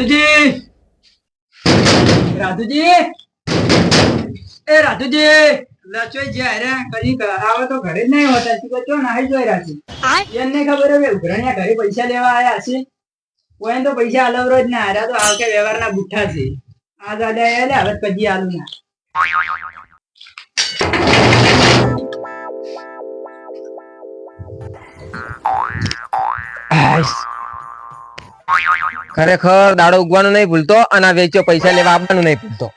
રાધુજી રાધુજી એ રાધુજી લચો જાય રે કદી આવે તો ઘરે જ નહીં હોતા છે કહો નાહી જોઈ રહ્યા છે એમને ખબર હવે ઉઘરણ્યા ઘરે પૈસા લેવા આવ્યા છે? કોઈ તો પૈસા અલવરો જ ના આવ્યા તો આ કે વ્યવહારના બુઠ્ઠા છે. આ દાદા આયા લે હવે કદી આલું ના. ખરેખર દાડો ઉગવાનું નહીં ભૂલતો અને આ વેચ્યો પૈસા લેવા આવવાનું નહીં ભૂલતો.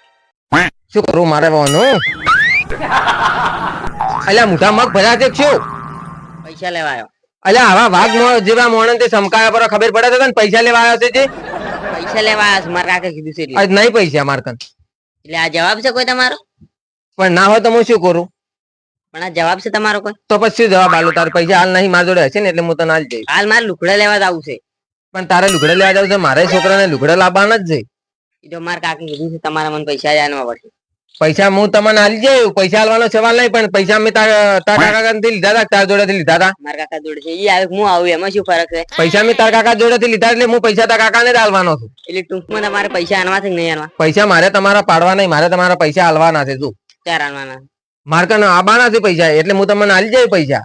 શું કરું મારે વાનું? અલ્યા મોટા મગ ભર્યા છે શું? પૈસા લેવા આવ્યો. અલ્યા આવા વાઘ મો- જેવા મોણન તે સમકાયા પર ખબર પડે છે ને પૈસા લેવા આવ્યો છે જે? પૈસા લેવા આવ્યો છું. મારા કાકે કીધું છે આજ નહીં પૈસા માર કન એટલે આ જવાબ છે કોઈ તમારો? પણ ના હોય તો હું શું કરું? પણ આ જવાબ છે તમારો કોઈ? તો પછી જવાબ આલો? તાર પૈસા હાલ નહીં મારા જોડે હશે ને એટલે હું તને હાલ જઈશ. હાલ મારે લુકડા લેવા જ આવું છે. પણ તારે લુગડે લેવા જાવ છે? મારે છોકરાને લુગડા લાવવાના જ છે. એ તો મારા કાકી કીધું છે તમારે મને પૈસા જાણવા પડશે. પૈસા હું તમને હાલી જાય પૈસા આલવાનો સવાલ નહીં પણ પૈસા મેં તારા કાકા થી લીધા હતા તારા જોડે થી લીધા હતા મારા કાકા જોડે છે ઈ આવે હું આવું એમાં શું ફરક છે? પૈસા મેં તારા કાકા જોડે થી લીધા એટલે હું પૈસા તારા કાકાને જ આલવાનો છું. એટલે ટૂંકમાં તમારે પૈસા આનવા છે કે નહીં આનવા પૈસા મારે તમારા પાડવા નહીં મારે તમારા પૈસા આલવાના છે શું ચાર આનવાના મારે કને આબાના છે પૈસા એટલે હું તમને આલી જઈ પૈસા.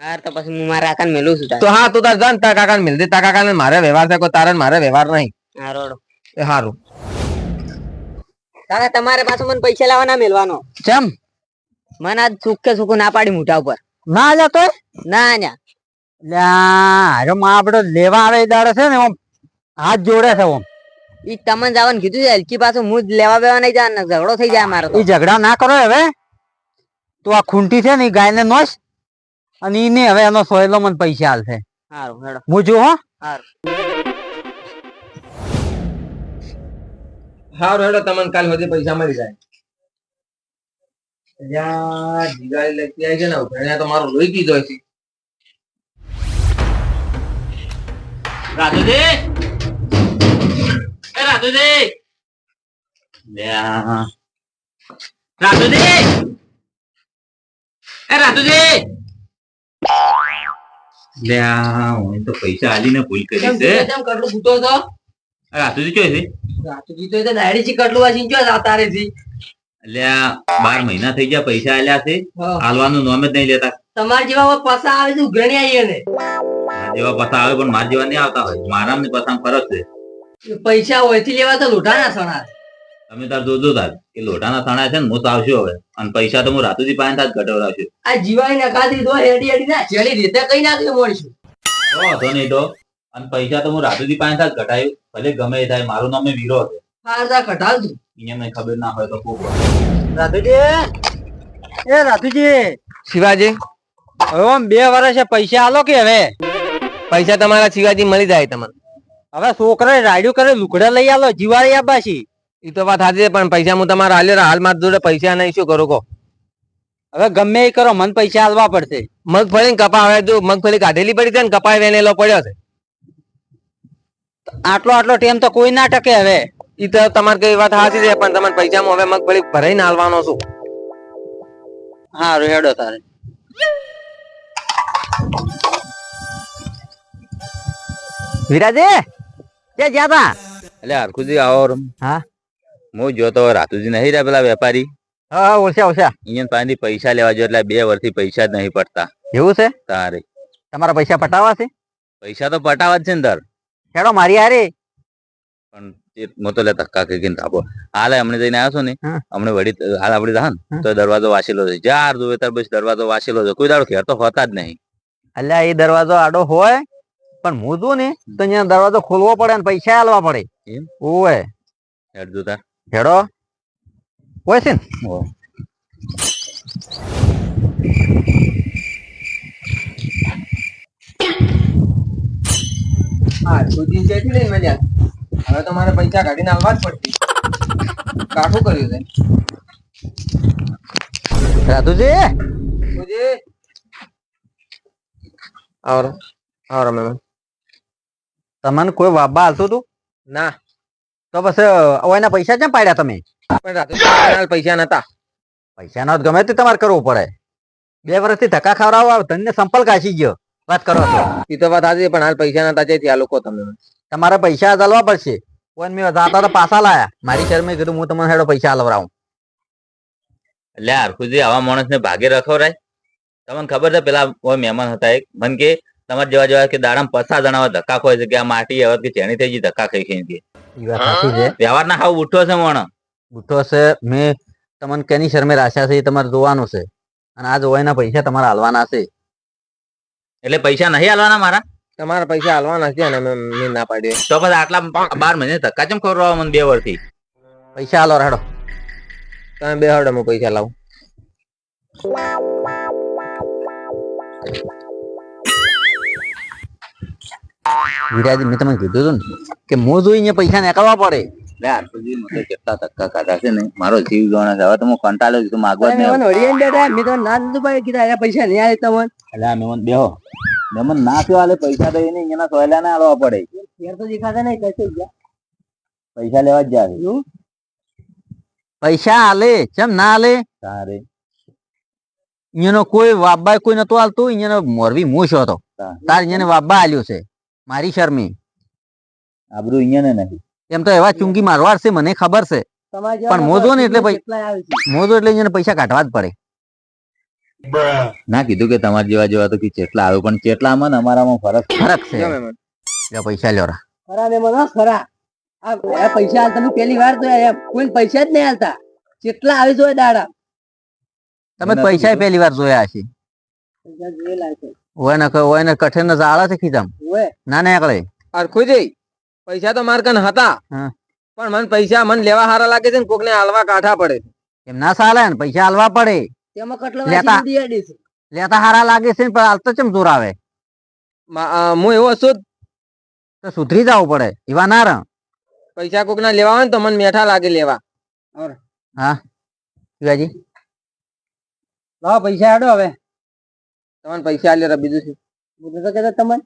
હાર તો પછી હું મારા કાકાને મેલું છું તો હા તું તાર જા ને તારા કાકાને મિલ દે. તારા કાકાને મારે વ્યવહાર છે કોઈ તારે મારે વ્યવહાર નહીં. હા એ સારું કાકા તમારે પાછું મને પૈસા લાવવા ના મેલવાનો. ચમ મને આજ સુખે સુખ ના પાડી મોઢા ઉપર. ના લે તો? ના ના માં આપડે લેવા આવે દાડે છે ને ઓમ હાથ જોડે છે ઓમ. ઈ તમને જવાનું કીધું છે હલકી પાછું હું જ લેવા બેવા નહીં જવાનું ઝઘડો થઈ જાય મારો તો. એ ઝઘડા ના કરો હવે. તું આ ખૂંટી છે ને ગાય ગાયને નોશ અને ઈને હવે એનો સોયલો મને પૈસા હાલશે હારું હેડો. હું જો હો? હારું. સારું હેડો તમને કાલ સુધી પૈસા મળી જાય. અલ્યા, દિવાળી લગતી આવી છે ને ઉઘરાણીયા તો મારો લોહી પીધો છે રાધુજી એ એ રાધુજી લ્યા હું તો પૈસા આલીને ભૂલ કરી છે. કેમ કટલું ફૂટો તો રાધુજી ચોય છે? રાતુજી તો તો દાઢી થી કટલું વાંચીને જો તારે થી લ્યા બાર મહિના થઈ ગયા પૈસા આલ્યા છે. હાલવાનું નોમ જ નહીં લેતા. તમારા જેવા પસા આવે છે ઉઘરણી આવીએ ને જેવા પસા આવે પણ મારા જેવા નહીં આવતા હોય. મારા પસા ફરક છે. પૈસા હોયથી લેવા તો લોઢા ના સણા. તમે તાર જોજો તાર. કે લોટાના તણા છે ને હું તો આવશું હવે. અને પૈસા તો હું રાતુજી પાસે જ ઘટાવડાવશું. આ જીવાઈ ના કાદી દો હેડી હેડી ના જેડી રીતે કઈ નાખ્યું મળીશું વાંધો નહીં તો. અને પૈસા તો હું રાતુજી પાસે જ ઘટાયું. ભલે ગમે એ થાય મારું નામ વીરો છે. હાર ઘટાવજો અહીંયા મને ખબર ના હોય તો ખૂબ રાધુજી. એ રાધુજી. શિવાજી હવે આમ બે વર્ષે પૈસા આલો કે હવે? પૈસા તમારા શિવાજી મળી જાય તમને. હવે છોકરા રાડ્યું કરે લુકડા લઈ આલો જીવાળી આબાશી. એ તો વાત સાચી છે પણ પૈસા હું તમારા હાલ્યો હાલ મારા જોડે પૈસા નહીં શું કરું કહો? હવે ગમે એ કરો મન પૈસા હાલવા પડશે. મગફળી કપાવે કપા હવે જો મગફળી કાઢેલી પડી છે ને કપાય વેનેલો પડ્યો છે. આટલો આટલો ટાઈમ તો કોઈ ના ટકે હવે. એ તો તમારે કઈ વાત સાચી છે પણ તમારે પૈસામાં હવે મગફળી ભરાઈને હાલવાનો છું હા હેડો તારે. વિરાજે કે જ્યાં તા? એટલે હરખુજી આવો હા. હું જોતો રાતુજી નહીં રહ્યા પેલા વેપારી? હા ઓછા ઓછા. અહીંયા પાસેથી પૈસા લેવા જો એટલે બે વર્ષથી પૈસા જ નહીં પડતા. એવું છે? તારે. તમારા પૈસા પટાવા છે? પૈસા તો પટાવા જ છે ને તાર. ખેડો મારી હારે. પણ હું તો લે ધક્કા કહીને થાપો. હાલ હમણે જઈને આવ્યો છો ને. હમણે વળી હાલ આપડી હા. તો દરવાજો વાસેલો છે. ચાર જોવે તાર બસ દરવાજો વાસેલો છે. કોઈ દાડો ઘેર તો હોતા જ નહીં. અલ્યા એ દરવાજો આડો હોય પણ હું જોઉં ને તો અહીંયા દરવાજો ખોલવો પડે ને પૈસા આલવા પડે. એમ? ઓય હેડ જોતા હેડો. હોય છે ને. હા સુધી જેથી લઈને મળ્યા હવે તો મારે પૈસા કાઢીને આવવા જ પડતી કાઠું કર્યું છે. રાધુજી? સુધી આવરો આવરો મેમ તમને કોઈ વાબા હાલતું હતું ના. તો બસ એના પૈસા કેમ પાડ્યા તમે? પણ પૈસા નતા. પૈસા નો ગમે તે તમારે કરવું પડે. બે વર્ષથી ધક્કા ખવડાવો ધન્ય સંપલ કાશી ગયો. વાત કરો તો એ તો વાત સાચી પણ હાલ પૈસા નતા જઈ આ લોકો તમને. તમારે પૈસા ચાલવા પડશે. પણ મેં જાતા તો પાછા લાયા. મારી શરમે કીધું હું તમને હેડો પૈસા આલવરાવું એટલે હરખુજી આવા માણસને ભાગે રખવરાય તમને ખબર છે પેલા કોઈ મહેમાન હતા એક. મન કે તમારે જેવા જેવા કે દાડામાં પસા જણાવવા ધક્કા ખોય છે કે આ માટી હવે કે ચેણી થઈ ગઈ ધક્કા ખાઈ ખાઈ વ્યવહાર ના હાવ ઉઠો છે મોણ. બુઠ્ઠો છે. મેં તમને કેની શરમે રાખ્યા છે એ તમારે જોવાનું છે. અને આ જોવાયના પૈસા તમારે હાલવાના છે. એટલે પૈસા નહીં હાલવાના મારા? તમારા પૈસા હાલવાના છે અને મેં મેં ના પાડ્યું તો પછી આટલા બાર મહિને ધક્કા ચમ ખબર મને બે વર્ષથી પૈસા હાલો રાડો. તમે બે હડો હું પૈસા લાવું. વિરાજ મેં તમને કીધું હતું ને કે મોં જોઈ અહીંયા પૈસા નીકળવા પડે એટલે હરખુજી મને કેટલા ધક્કા ખાધા છે ને. મારો જીવ જોણે છે. હવે તો હું કંટાળ્યો છું. માગવા જ નહીં પૈસા નહીં આવે તમને. એટલે મેમન બેહો. મેમન ના કયો આલે પૈસા તો એને અહીંયા સોયલા ના આલવા પડે. ઘેર તો દેખાતા નહીં કશે ગયા. પૈસા લેવા જ જાય પૈસા હાલે ચમ ના હાલે? તારે. અહીંયાનો કોઈ વાબા કોઈ નતો હાલતું અહીંયાનો મોરબી મૂછ હતો. તાર. અહીંયાને વાબ્બા આલ્યો છે. મારી શરમી. આબરૂ અહીંયા ને નથી એમ તો એવા ચુંગી મારવાર છે મને ખબર છે. પણ મોજો ને એટલે મોજો એટલે અહીંયાને પૈસા કાઢવા જ પડે. ના કીધું કે તમારા જેવા જેવા તો કે ચેટલા આવ્યો પણ ચેટલામાં ને અમારામાં ફરક છે. ફરક છે. જો પૈસા લ્યો રા. ખરા ને મને ખરા આ પૈસા હાલતા હું પહેલી વાર જોયા એમ કોઈ પૈસા જ નહીં હાલતા ચેટલા આવી જોયા દાડા. તમે પૈસા. પહેલી વાર જોયા હશે. પૈસા જોયેલા છે. ઓય ને ઓય ને કઠે ને જાળા છે ખીજામ ઓય. ના ને એકળે હરખુજી પૈસા તો માર કન હતા. પણ મન પૈસા મન લેવા હારા લાગે છે ને કોકને હાલવા કાઠા પડે એમ ના સાલે ને પૈસા હાલવા પડે. તેમાં કટલો લેતા. હારા લાગે છે પણ હાલતો ચમ જોર આવે? હું એવો છું જ, તો સુધરી જવું પડે એવા ના રહ પૈસા કોક ના લેવા હોય ને તો મને મેઠા લાગે લેવા. હા. શિવાજી લાવો પૈસા આડો હવે. તમને પૈસા આલ્યો બીજું શું? હું તો કેતા તમને.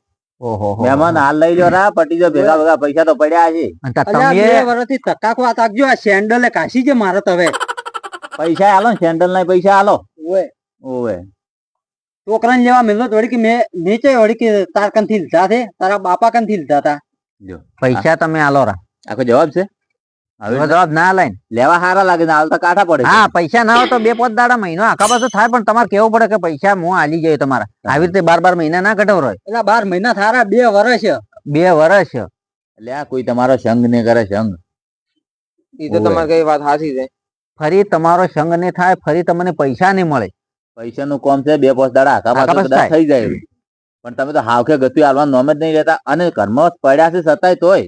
ઓહો મહેમાન હાલ લઈ લો રા પટી જો ભેગા ભેગા પૈસા તો પડ્યા છે. તમે બે વર્ષથી ધક્કા ખવા તાકજો આ સેન્ડલે કાશી છે મારે તો હવે. પૈસા હાલો ને સેન્ડલ ના પૈસા હાલો ઓય ઓવે. છોકરાને લેવા મેલો તો વળી કે મેં નીચે વળી કે તાર કંથી લીધા છે તારા બાપા કંથી લીધા હતા. જો. પૈસા તમે આલો રા. આખો જવાબ છે? હવે જવાબ ના લાઈન લેવા હારા લાગે હાલ તો કાઠા પડે હા પૈસા ના હોય તો બે પાંચ દાડા મહિનો આખા પાછો થાય પણ તમારે કેવું પડે કે પૈસા હું હાલી જાય તમારા. આવી રીતે બાર બાર મહિના ના કઢાવ રોય એટલે બાર મહિના થારા બે વર્ષ. બે વર્ષ. એટલે આ કોઈ તમારો સંગ ને કરે સંગ. એ તો. તમારી કઈ વાત સાચી છે. ફરી તમારો સંગ ને થાય ફરી તમને પૈસા નહીં મળે. પૈસા નું કોમ છે બે પાંચ દાડા આખા કદાચ થઈ જાય. પણ તમે તો હાવખે ગતિ હાલવા નોમે જ નહીં રહેતા. અને કર્મ પડ્યા છે સતાય તોય.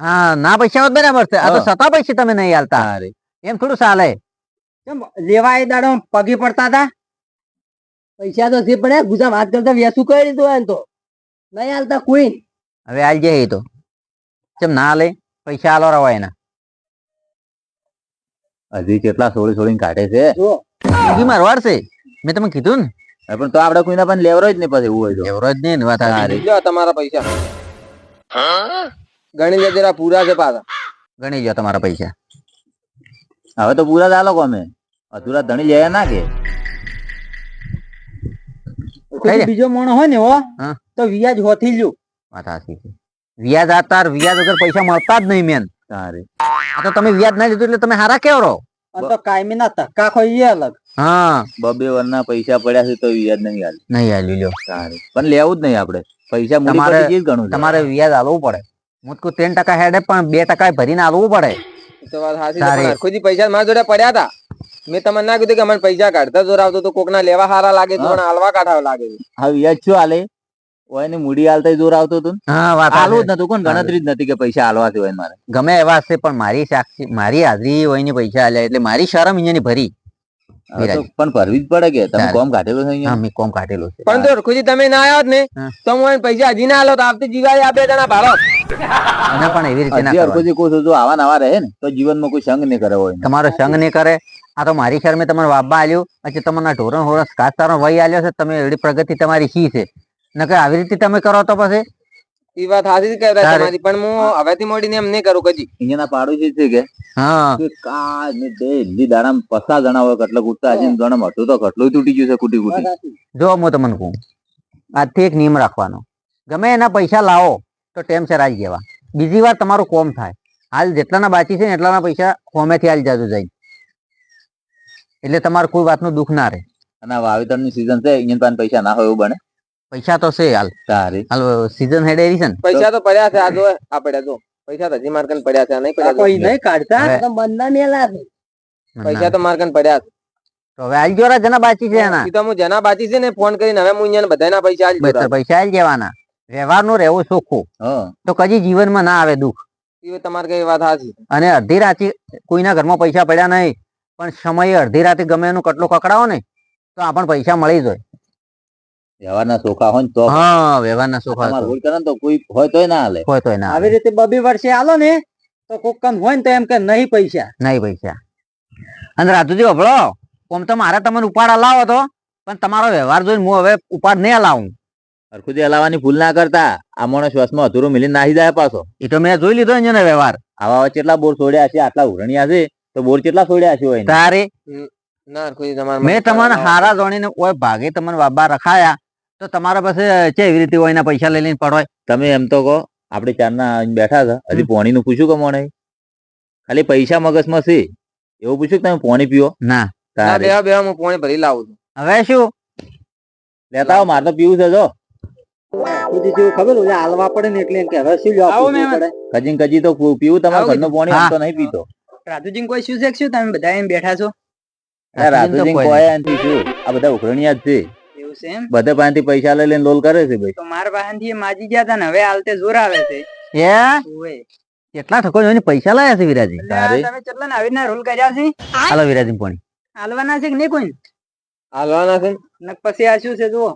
હા ના પૈસા બરાબર છે. આ તો સતા પૈસા તમે નહીં હાલતા અરે એમ થોડું ચાલે. કેમ લેવા એ દાડો પગે પડતા હતા પૈસા તો જે પડે ગુજામ વાત કરતા વ્યાસુ કરી દીધું હોય તો? નહીં હાલતા કોઈ. હવે આલ જાય તો. કેમ ના લે પૈસા હાલો રવા એના. હજી કેટલા સોળી સોળીને કાઢે છે? જો. ઊંઘી મારવાડ છે મેં તમે કીધું ને. પણ તો આપણે કોઈના પણ લેવરો જ નહીં પછી એવું હોય લેવરો જ નહીં વાત તમારા પૈસા. ગણી લે જરા પૂરા છે પાછા. ગણી લો તમારા પૈસા. હવે તો પૂરા ચાલો કોમે અધૂરા ધણી લે ના કે. બીજો મોણો હોય ને હો તો વ્યાજ હોથી લ્યો. વાત સાચી છે. વ્યાજ આતાર વ્યાજ વગર પૈસા મળતા જ નહીં મેન. તારે. આ તો તમે વ્યાજ ના લીધું એટલે તમે હારા કેવો રહો? તો કાયમી ના ધક્કા ખોઈ અલગ. હા. બબે વરના પૈસા પડ્યા છે તો વ્યાજ નહીં હાલ નહીં આલ્યું લ્યો. તારે. પણ લેવું જ નહીં આપણે. પૈસા તમારે-. તમારે વ્યાજ હાલવું પડે. મુજકો ત્રણ ટકા હેડે પણ બે ટકા ભરીને આવવું પડે. તો વાત સાચી છે ખુદી પૈસા મારા જોડે પડ્યા હતા મેં તમને ના કીધું કે મને પૈસા કાઢતા જોર આવતો તો કોકના લેવા હારા લાગે તો પણ હાલવા કાઢા લાગે હા વ્યાજ શું હાલે? હોય ને મૂડી હાલતા જોર આવતો હતો હા વાત હાલવું જ નતું કોણ? ગણતરી જ નથી કે પૈસા હાલવા સિવાય મારે. ગમે એવા છે પણ મારી સાક્ષી મારી હાજરી હોય ને પૈસા હાલ્યા એટલે મારી શરમ અહીંયા ભરી. પણ ભરવી જ પડે કે? તમે કોમ કાઢેલું છે અહીંયા? મેં કોમ કાઢેલું છે. પણ તો ખુશી તમે ના આવ્યા ને. તો હું પૈસા હજી ના હાલો તો આવતી જીવાય આ બે જણા ભાડો અને પણ એવી રીતે ના કહું છું, જો આવા નવા રહે ને તો જીવનમાં કોઈ સંગ નહીં કરે હોય તમારો સંગ નહીં કરે. આ તો મારી શરમે તમારે વાબા આલ્યું પછી તમારા ઢોરણ હોરણ કાસ્તારો વહી આલ્યો છે તમે એડી પ્રગતિ તમારી શી છે? નકર આવી રીતે તમે કરો તો પછી? એ વાત સાચી જ તમારી પણ હું હવેથી મોડીને એમ નહીં કરું કજી. અહીંયાના પાડોશી છે કે હા. કે કાચ ને ડેલી દાડામાં પસાર જણા હોય કટલો કૂટતા હજી હતું તો કટલું તૂટી ગયું છે કુટી કુટી જો હું તમને કહું આજથી એક નિયમ રાખવાનો. ગમે એના પૈસા લાવો. તો ટેમ છે રાજ જેવા. બીજી વાર તમારું કોમ થાય. હાલ જેટલાના બાકી છે ને એટલાના પૈસા કોમેથી હાલ જાજો જાય એટલે તમારે કોઈ વાતનું દુઃખ ના રહે. અને વાવેતરની સિઝન છે અહીંયા પાસે પૈસા ના હોય એવું બને? પૈસા તો છે હાલ. સારી. હાલ સીઝન હેડ એવી છે ને. પૈસા તો પડ્યા છે આ જો આ પડ્યા જો. પૈસા તો હજી માર્કન પડ્યા છે નહીં પડ્યા કોઈ નહીં કાઢતા તો બંધા મેલા છે. પૈસા તો માર્કન પડ્યા છે. તો હવે હાલ જોરા જેના બાકી છે એના. તો હું જના બાકી છે ને ફોન કરીને હવે હું અહીંયા બધાના પૈસા આલી બસ પૈસા હાલ જવાના. વ્યવહારનું રહેવું ચોખ્ખું તો કદી જીવનમાં ના આવે દુઃખ. તમારે કઈ વાત સાચી. અને અડધી રાતે કોઈના ઘરમાં પૈસા પડ્યા નહીં પણ સમયે અડધી રાતે ગમે એનું કટલો કકડાવો ને તો આપણને પૈસા મળી જાય. વ્યવહારના સોખા હોય તો. હા વ્યવહારના સોખા ભૂલ કરે તો કોઈ હોય તોય ના હાલે. હોય તો ના આવી રીતે બબી વર્ષે આલો ને તો કોક કામ હોય ને તો એમ કે નહીં પૈસા. નહીં પૈસા. અને રાજુજી અભળો આમ તો મારે તમને ઉપાડ લાવો તો પણ તમારો વ્યવહાર જોઈને હું હવે ઉપાડ નહીં લાવું હરખુદી હલાવવાની ભૂલ ના કરતા આ માણસ શ્વાસમાં અધૂરું મિલી નાહી જાય પાછો. એ તો મેં જોઈ લીધો એનો વ્યવહાર. આવા આવા કેટલા બોર છોડ્યા છે આટલા ઉરણિયા છે તો બોર કેટલા છોડ્યા છે હોય તારે મેં તમને હારા જોણીને કોઈ ભાગે તમને બાબા રખાયા તો તમારા પાસે છે એવી રીતે હોય પૈસા લઈ લઈને પડવાય? તમે એમ તો કહો આપણે ચારના બેઠા હતા હજી પોણી નું પૂછ્યું કે મોણે? ખાલી પૈસા મગજમાં છે એવું પૂછ્યું કે તમે પોણી પીવો? ના. બેવા બેવા હું પોણી ભરી લાવું છું. હવે શું? લેતા આવો મારે તો પીવું છે જો. સુધી જેવું ખબર ઓલે હાલવા પડે ને એટલે એમ કે હવે શું લ્યો આવો પૂછવું મહેમાન. પડે? કજીન કજી તો પીવું તમારે આવો ઘરનું આમ તો નહીં પીતો. રાજુજી કોઈ શું છે શું? તમે બધા એમ બેઠા છો? રાજુજી કોઈ કોઈ શું? આ બધા ઉઘરણિયા જ છે. એવું છે એમ? બધા પાસેથી પૈસા લઈ લઈને લોલ કરે છે ભાઈ. તો મારા માજી ગયા હતા ને હવે હાલતે જોર આવે છે. એ ઓવે. કેટલા ઠકો જોઈને પૈસા લાયા છે વિરાજી? તમે કેટલા આવી રીતના રોલ કર્યા છે? હાલો વિરાજી પોણી. હાલવાના છે કે નહીં કોઈ? હાલવાના છે ને પછી આ શું છે જુઓ.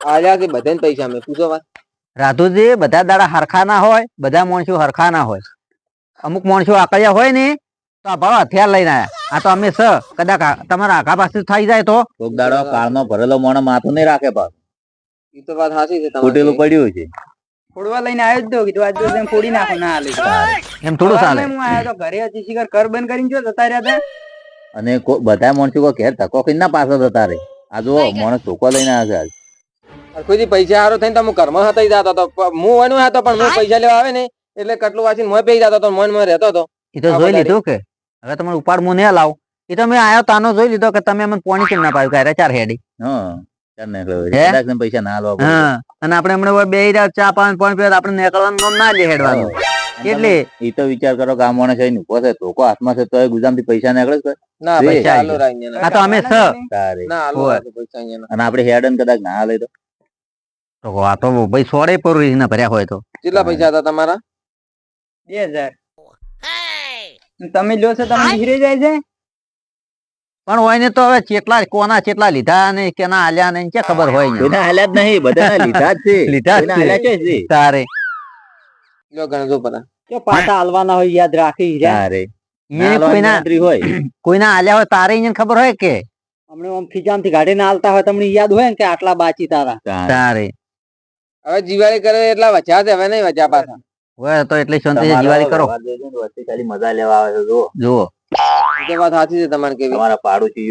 આલ્યા કે બધાને પૈસા મેં પૂછો વાત? રાધુજી બધા દાડા હરખા ના હોય બધા માણસો હરખા ના હોય. અમુક માણસો આકળ્યા હોય ને તો આ ભાવ હથિયાર લઈને આયા. આ તો અમે સ કદાચ તમારા આખા પાસે થઈ જાય તો. કોક દાડો કાળનો ભરેલો મોણો માથું નહીં રાખે પાછું એ તો વાત સાચી છે તમારી પડ્યું છે. ફોડવા લઈને આવ્યો જ તો કીધું આજ દિવસ એમ ફોડી નાખો ના હાલે. એમ થોડું ચાલે. હું આવ્યો તો ઘરે હતી શિખર કર બંધ કરીને જો જતા રહ્યા હતા. અને બધા માણસો કોઈ ઘેર ધક્કો કરીને ના પાછળ જતા રહે. આ જો માણસ ધોકો લઈને આવે છે. કોઈ પૈસા હારો થઈને તમે કર્મ ઘરમાં હતા જતો હતો હું વનો હતો પણ હું પૈસા લેવા આવે ને એટલે કટલું વાંચીને મોય પી જતો હતો મન રહેતો હતો એ તો જોઈ લીધું કે હવે તમારે ઉપાડ હું નહીં લાવ એ તો મેં આયો તાનો જોઈ લીધો કે તમે અમને પોણી કેમ ના પાડ્યું કે અરે ચાર હેડી પૈસા ના હાલવા અને આપણે હમણાં બે ચા પાન પોણી પીવા આપણે નીકળવાનું ના લે હેડવાનું એટલે એ તો વિચાર કરો કે આ માણસ અહીં ઊભો છે હાથમાં છે તો ગુજામથી પૈસા નીકળે ના પૈસા આ તો અમે અહીંયા અને આપણે હેડન કદાચ ના હાલે તો તો આ તો ભાઈ સોળે પર રીતના ભર્યા હોય તો. કેટલા પૈસા હતા તમારા? બે હજાર. તમે લો છો તમે હીરે જાય છે? પણ હોય ને તો હવે કેટલા કોના કેટલા લીધા ને કેના આલ્યા ને કે ખબર હોય ને? એના હાલ્યા જ નહીં બધા લીધા જ છે. લીધા જ છે. તારે. લો ગણજો પતા કે પાછા હાલવાના હોય યાદ રાખી હીરા. તારે. ઈને ના કોઈના હોય. કોઈના આલ્યા હોય તારે એને ખબર હોય કે? હમણાં આમ ખીજામથી ગાડીને હાલતા હોય તમને યાદ હોય ને કે આટલા બાચી તારા. તારે. હવે જીવાળી કરે એટલા વચ્યા છે હવે નહીં વચ્યા પાછા. હોય તો એટલી શાંતિ જીવાળી કરો. ખાલી મજા લેવા આવે છે જુઓ. જુઓ. એ વાત સાચી છે તમારે કેવી. તમારા પાડું છે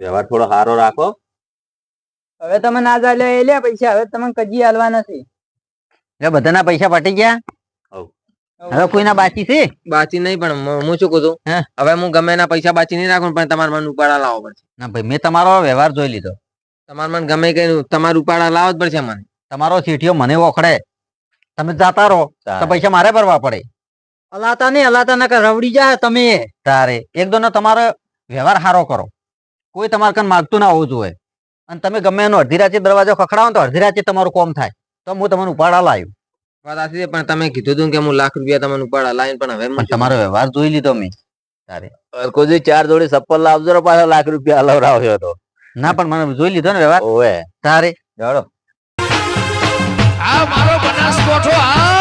વ્યવહાર થોડો સારો રાખો. હવે તમે ના ચાલે એ લે પૈસા હવે તમે કજી હાલવા નથી. એટલે બધાના પૈસા પટી ગયા. હવે. કોઈના બાકી છે? બાકી નહીં પણ હું શું કહું છું? હવે હું ગમે એના પૈસા બાચી નહીં રાખું પણ તમારે મને ઉપાડા લાવવો પડશે ના ભાઈ મેં તમારો વ્યવહાર જોઈ લીધો. તમારે મને ગમે કઈ તમારે ઉપાડા લાવવો જ પડશે મને. તમારો ચીઠીઓ મને ઓખડે તમે જાતા રહો તો પૈસા મારે ભરવા પડે. અલાતા નહીં અલાતા ના રવડી જાય તમે. તારે. એક દોનો તમારો વ્યવહાર સારો કરો. કોઈ તમારે કન માગતું ના હોવું જોઈએ. અને તમે ગમે એનો અડધી રાતે દરવાજો ખખડાવો તો અડધી રાતે તમારું કોમ થાય. તો હું તમને ઉપાડા લાવ્યું. વાત આથી પણ તમે કીધું હતું કે હું લાખ રૂપિયા તમને ઉપાડા લાવીને પણ હવે તમારો વ્યવહાર જોઈ લીધો મેં. કોઈ ચાર જોડી સપ્પલ લાવજો પાછા લાખ રૂપિયા હલવરાવ્યો હતો ના પણ મને જોઈ લીધો ને વ્યવહાર. તારે. ચાલો આ મારો બનાસકોઠો આ